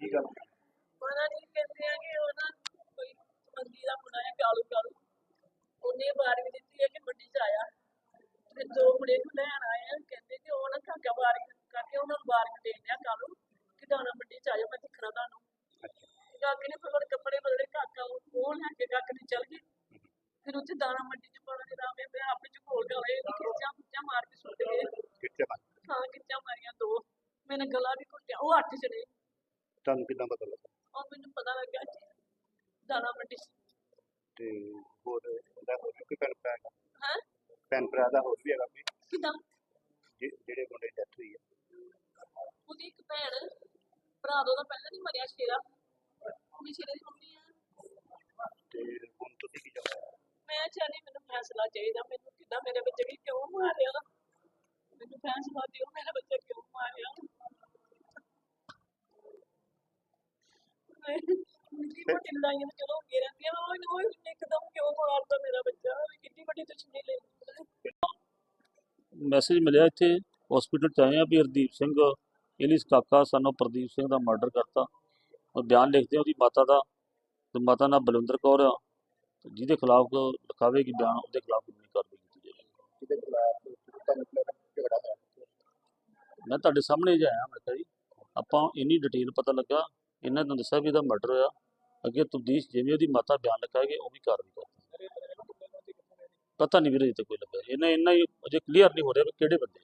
ਕੀ ਗੱਲ? ਪਤਾ ਨਹੀਂ ਕਹਿੰਦੇ ਆ ਕਿ ਉਹ ਨਾ ਕੋਈ ਮੰਦੀ ਦਾ ਮੁੰਡਾ ਹੈ ਕਾਲੂ ਕਾਲੂ ਉਹਨੇ ਬਾਰਵੀਂ ਦਿੱਤੀ ਹੈ ਕਿ ਮੰਡੀ ਚ ਆਇਆ। ਤੇ ਦੋ ਮੁੰਡੇ ਨੂੰ ਲੈਣ ਆਏ ਆ ਕਹਿੰਦੇ ਕਿ ਉਹ ਨਾ ਕਾਕਾ ਬਾਰਵੀਂ ਕਰਕੇ ਉਹਨਾਂ ਨੂੰ ਬਾਰਵੀਂ ਦੇ ਦਿਆ ਕਾਲੂ ਕਿ ਦਾਣਾ ਮੰਡੀ ਚ ਆਇਆ ਮੈਂ ਦਿਖਣਾ ਤੁਹਾਨੂੰ। ਕਾਕੇ ਨੇ ਫਿਰ ਕੱਪੜੇ ਬਦਲੇ ਕਾਕਾ ਉਹ ਉਹ ਲੈ ਕੇ ਕਾਕੇ ਨੇ ਚਲ ਗਏ। ਫਿਰ ਉੱਥੇ ਦਾਣਾ ਮੰਡੀ ਚ ਪਾਣਾ ਮੈਂ ਆਪੇ ਚ ਘੋਲ ਕੇ ਹੋਏ ਖਿੱਚਾਂ ਖਿੱਚਾਂ ਮਾਰ ਕੇ ਸੁੱਟ ਗਏ। ਕਿੱਥੇ ਬਣ ਹਾਂ ਖਿੱਚਾਂ ਮਾਰੀਆਂ ਦੋ। ਮੈਨੇ ਗਲਾ ਵੀ ਘੁੱਟਿਆ ਉਹ ਅੱਠ ਜਣੇ। ਤੁਹਾਨੂੰ ਕਿੱਦਾਂ ਪਤਾ ਲੱਗਾ? ਉਹ ਮੈਨੂੰ ਪਤਾ ਲੱਗਾ ਕਿ ਦਾਣਾ ਮੰਡੀ ਤੇ ਹੋਰ ਇਹਦਾ ਹੋਰ ਵੀ ਕੋਈ ਭੈਣ ਭਰਾ ਹੈਗਾ? ਹੈ? ਭੈਣ ਭਰਾ ਦਾ ਹੋਰ ਵੀ ਹੈਗਾ ਕੋਈ? ਕਿਦਾਂ? ਜਿ- ਜਿਹੜੇ ਮੁੰਡੇ ਡੈਥ ਹੋਈ ਹੈ। ਉਹਦੀ ਇੱਕ ਭੈਣ ਭਰਾ ਦਾ ਉਹਦਾ ਪਹਿਲਾਂ ਨਹੀਂ ਮਰਿਆ ਸ਼ੇਰਾ ਉਹ ਵੀ ਸ਼ੇਰੇ ਦੀ ਮੰਮੀ ਆ। ਤੇ ਹੁਣ ਤੁਸੀਂ ਕੀ ਚਾਹੁੰਦੇ ਹੋ? ਮੈਂ ਚਾਹਨੀ ਮੈਨੂੰ ਫੈਸਲਾ ਚਾਹੀਦਾ ਮੈਨੂੰ ਕਿਦਾਂ ਮੇਰੇ ਬੱਚੇ ਵੀ ਕਿਉਂ ਮਾਰਿਆ? ਮੈਨੂੰ ਫੈਸਲਾ ਦਿਓ ਮੇਰਾ ਬੱਚਾ ਕਿਉਂ ਮਾਰਿਆ? ਮਿੱਟੀ ਮੋਟੀ ਲੜਾਈਆਂ ਤਾਂ ਚਲੋ ਹੁੰਦੀਆਂ ਰਹਿੰਦੀਆਂ ਉਹ ਇਹਨੂੰ ਉਹ ਇੱਕਦਮ ਕਿਉਂ ਮਾਰਦਾ ਮੇਰਾ ਬੱਚਾ? ਉਹਨੇ ਕਿੰਨੀ ਵੱਡੀ ਦੁਸ਼ਮਣੀ ਲੈ ਲਈ। ਮੈਸੇਜ ਮਿਲਿਆ ਇੱਥੇ ਹਸਪੀਟਲ ਚ ਆਏ ਆ ਵੀ ਹਰਦੀਪ ਸਿੰਘ ਇਹਲੀ ਕਾਕਾ ਸਾਨੂੰ ਪ੍ਰਦੀਪ ਸਿੰਘ ਦਾ ਮਰਡਰ ਕਰਤਾ। ਉਹ ਬਿਆਨ ਲਿਖਦੇ ਆ ਉਹਦੀ ਮਾਤਾ ਦਾ ਤੇ ਮਾਤਾ ਨਾਲ ਬਲਵਿੰਦਰ ਕੌਰ ਆ। ਤੇ ਜਿਹਦੇ ਖਿਲਾਫ ਲਿਖਾਵੇਗੀ ਬਿਆਨ ਉਹਦੇ ਖਿਲਾਫ ਕਾਨੂੰਨੀ ਕਾਰਵਾਈ ਕੀਤੀ ਜਾਏਗੀ ਕਿਤੇ ਝਗੜਾ ਹੋਇਆ। ਮੈਂ ਤੁਹਾਡੇ ਸਾਹਮਣੇ ਜਿਹਾ ਆਇਆ ਮੈਂ ਕਿਹਾ ਜੀ ਆਪਾਂ ਇੰਨੀ ਡਿਟੇਲ ਪਤਾ ਲੱਗਾ ਇਹਨਾਂ ਨੇ ਦੱਸਿਆ ਵੀ ਇਹਦਾ ਮਰਡਰ ਹੋਇਆ। ਅੱਗੇ ਤਬਦੀਸ਼ ਜਿਵੇਂ ਉਹਦੀ ਮਾਤਾ ਬਿਆਨ ਲਿਖਾਏਗੀ, ਉਹ ਵੀ ਕਾਰਵਾਈ ਕਰਦੀ ਪਤਾ ਨਹੀਂ ਵੀਰੇ ਤੇ ਕੋਈ ਲੱਗਾ ਇਹਨਾਂ ਇੰਨਾ ਹੀ ਅਜੇ ਕਲੀਅਰ ਨਹੀਂ ਹੋ ਰਿਹਾ ਵੀ ਕਿਹੜੇ ਬੰਦੇ